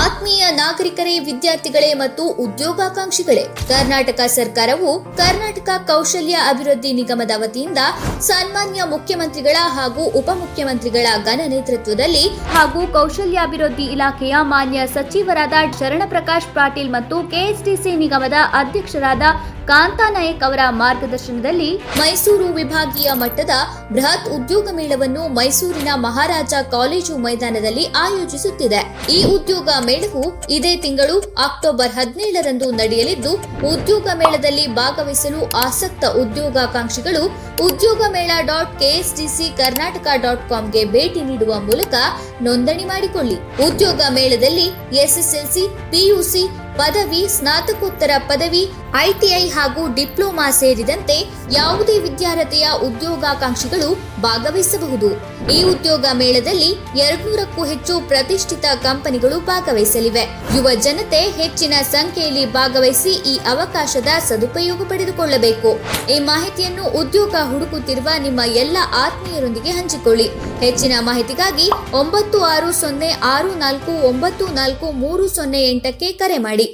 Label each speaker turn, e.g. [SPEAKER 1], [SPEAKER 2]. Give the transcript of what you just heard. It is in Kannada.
[SPEAKER 1] ಆತ್ಮೀಯ ನಾಗರಿಕರೇ, ವಿದ್ಯಾರ್ಥಿಗಳೇ ಮತ್ತು ಉದ್ಯೋಗಾಕಾಂಕ್ಷಿಗಳೇ, ಕರ್ನಾಟಕ ಸರ್ಕಾರವು ಕರ್ನಾಟಕ ಕೌಶಲ್ಯ ಅಭಿವೃದ್ಧಿ ನಿಗಮದ ವತಿಯಿಂದ ಸನ್ಮಾನ್ಯ ಮುಖ್ಯಮಂತ್ರಿಗಳ ಹಾಗೂ ಉಪಮುಖ್ಯಮಂತ್ರಿಗಳ ಘನ ನೇತೃತ್ವದಲ್ಲಿ ಹಾಗೂ ಕೌಶಲ್ಯಾಭಿವೃದ್ಧಿ ಇಲಾಖೆಯ ಮಾನ್ಯ ಸಚಿವರಾದ ಶರಣಪ್ರಕಾಶ್ ಪಾಟೀಲ್ ಮತ್ತು ಕೆಎಸ್ಟಿಸಿ ನಿಗಮದ ಅಧ್ಯಕ್ಷರಾದ ಕಾಂತಾ ನಾಯಕ್ ಅವರ ಮಾರ್ಗದರ್ಶನದಲ್ಲಿ ಮೈಸೂರು ವಿಭಾಗೀಯ ಮಟ್ಟದ ಬೃಹತ್ ಉದ್ಯೋಗ ಮೇಳವನ್ನು ಮೈಸೂರಿನ ಮಹಾರಾಜ ಕಾಲೇಜು ಮೈದಾನದಲ್ಲಿ ಆಯೋಜಿಸುತ್ತಿದೆ. ಈ ಉದ್ಯೋಗ ಮೇಳವು ಇದೇ ತಿಂಗಳು ಅಕ್ಟೋಬರ್ ಹದಿನೇಳರಂದು ನಡೆಯಲಿದ್ದು, ಉದ್ಯೋಗ ಮೇಳದಲ್ಲಿ ಭಾಗವಹಿಸಲು ಆಸಕ್ತ ಉದ್ಯೋಗಾಕಾಂಕ್ಷಿಗಳು ಉದ್ಯೋಗ ಮೇಳ ಡಾಟ್ ಕೆಎಸ್ಡಿಸಿ ಕರ್ನಾಟಕ ಡಾಟ್ ಕಾಮ್ಗೆ ಭೇಟಿ ನೀಡುವ ಮೂಲಕ ನೋಂದಣಿ ಮಾಡಿಕೊಳ್ಳಿ. ಉದ್ಯೋಗ ಮೇಳದಲ್ಲಿ ಎಸ್ಎಸ್ಎಲ್ಸಿ ಪಿಯುಸಿ ಪದವಿ, ಸ್ನಾತಕೋತ್ತರ ಪದವಿ ಐಟಿಐ ಹಾಗೂ ಡಿಪ್ಲೊಮಾ ಸೇರಿದಂತೆ ಯಾವುದೇ ವಿದ್ಯಾರ್ಥಿಯ ಉದ್ಯೋಗಾಕಾಂಕ್ಷಿಗಳು ಭಾಗವಹಿಸಬಹುದು. ಈ ಉದ್ಯೋಗ ಮೇಳದಲ್ಲಿ ಎರಡ್ನೂರಕ್ಕೂ ಹೆಚ್ಚು ಪ್ರತಿಷ್ಠಿತ ಕಂಪನಿಗಳು ಭಾಗವಹಿಸಲಿವೆ. ಯುವ ಜನತೆ ಹೆಚ್ಚಿನ ಸಂಖ್ಯೆಯಲ್ಲಿ ಭಾಗವಹಿಸಿ ಈ ಅವಕಾಶದ ಸದುಪಯೋಗ ಪಡೆದುಕೊಳ್ಳಬೇಕು. ಈ ಮಾಹಿತಿಯನ್ನು ಉದ್ಯೋಗ ಹುಡುಕುತ್ತಿರುವ ನಿಮ್ಮ ಎಲ್ಲ ಆತ್ಮೀಯರೊಂದಿಗೆ ಹಂಚಿಕೊಳ್ಳಿ. ಹೆಚ್ಚಿನ ಮಾಹಿತಿಗಾಗಿ ಒಂಬತ್ತು ಆರು ಸೊನ್ನೆ ಆರು ನಾಲ್ಕು ಒಂಬತ್ತು ನಾಲ್ಕು ಮೂರು ಸೊನ್ನೆ ಎಂಟಕ್ಕೆ ಕರೆ ಮಾಡಿ.